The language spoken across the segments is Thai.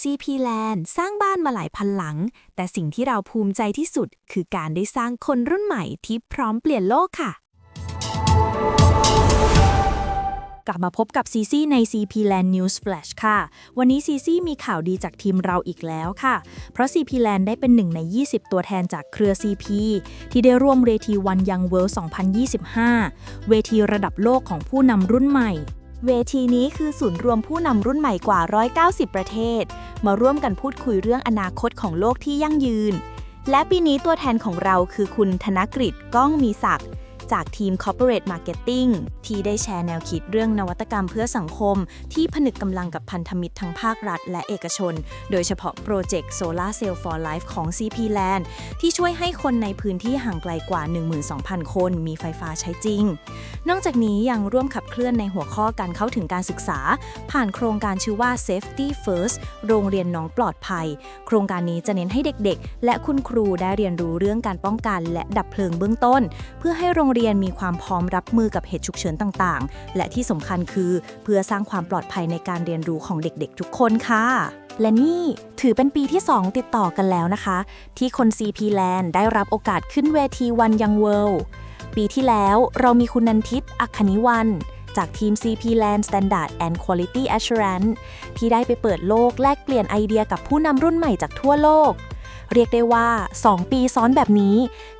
CP Land สร้างบ้านมาหลายพันหลัง แต่สิ่งที่เราภูมิใจที่สุด คือการได้สร้างคนรุ่นใหม่ที่พร้อมเปลี่ยนโลกค่ะ กลับมาพบกับซีซีใน CP Land News Flash ค่ะ วันนี้ซีซีมีข่าวดีจากทีมเราอีกแล้วค่ะ เพราะ CP Land ได้เป็นหนึ่งใน 20 ตัวแทนจากเครือ CP ที่ได้ร่วมเวทีวันยังเวิลด์2025 เวทีระดับโลกของผู้นำรุ่นใหม่ เวทีนี้คือศูนย์รวมผู้นำรุ่นใหม่กว่า 190 ประเทศ มาร่วมกันพูดคุยเรื่องอนาคตของโลกที่ยั่งยืน และปีนี้ตัวแทนของเราคือคุณธนกฤษก้องมีศักดิ์ จากทีม Corporate Marketing ที่ได้แชร์แนวคิดเรื่องนวัตกรรมเพื่อสังคม ที่ผนึกกำลังกับพันธมิตรทั้งภาครัฐ และเอกชน โดยเฉพาะโปรเจกต์ Solar Cell for Life ของ CP Land ที่ช่วยให้คนในพื้นที่ห่างไกลกว่า 12,000 คนมีไฟฟ้าใช้จริง นอกจากนี้ยังร่วมขับเคลื่อนในหัวข้อการเข้าถึงการศึกษา ผ่านโครงการชื่อว่า Safety First โรงเรียนน้องปลอดภัย โครงการนี้จะเน้นให้เด็กๆ และคุณครูได้เรียนรู้เรื่องการป้องกัน และดับเพลิงเบื้องต้น เพื่อให้โรงเรียนเรียนมีความพร้อมรับมือกับเหตุฉุกเฉินต่างๆ และที่สำคัญคือเพื่อสร้างความปลอดภัยในการเรียนรู้ของเด็กๆ ทุกคนค่ะ และนี่ถือเป็นปีที่ 2 ติดต่อกันแล้วนะคะ ที่คน CP Land ได้รับโอกาสขึ้นเวทีวันยังเวิลด์ปีที่แล้วเรามีคุณนันทิพย์อัคคณิวันจากทีม CP Land Standard and Quality Assurance ที่ได้ไปเปิดโลกแลกเปลี่ยนไอเดียกับผู้นำรุ่นใหม่จากทั่วโลก เรียกได้ว่า 2 ปีซ้อนแบบนี้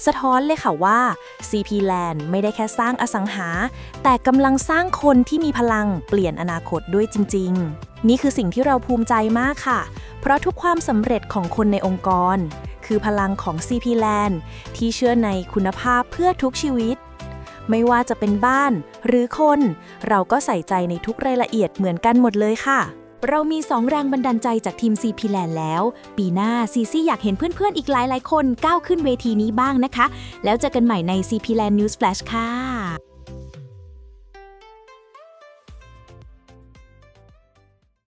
สะท้อนเลยค่ะว่า CP Land ไม่ได้แค่สร้างอสังหา แต่กำลังสร้างคนที่มีพลังเปลี่ยนอนาคตด้วยจริง ๆ นี่คือสิ่งที่เราภูมิใจมากค่ะ เพราะทุกความสำเร็จของคนในองค์กร คือพลังของ CP Land ที่เชื่อในคุณภาพเพื่อทุกชีวิตไม่ว่าจะเป็นบ้านหรือคน เราก็ใส่ใจในทุกรายละเอียดเหมือนกันหมดเลยค่ะ เรามี 2 แรงบันดาลใจจากทีม CP Land แล้ว ปีหน้าซีซี่อยากเห็นเพื่อนๆ อีกหลายๆ คนก้าวขึ้นเวทีนี้บ้างนะคะ แล้วเจอกันใหม่ใน CP Land News Flash ค่ะ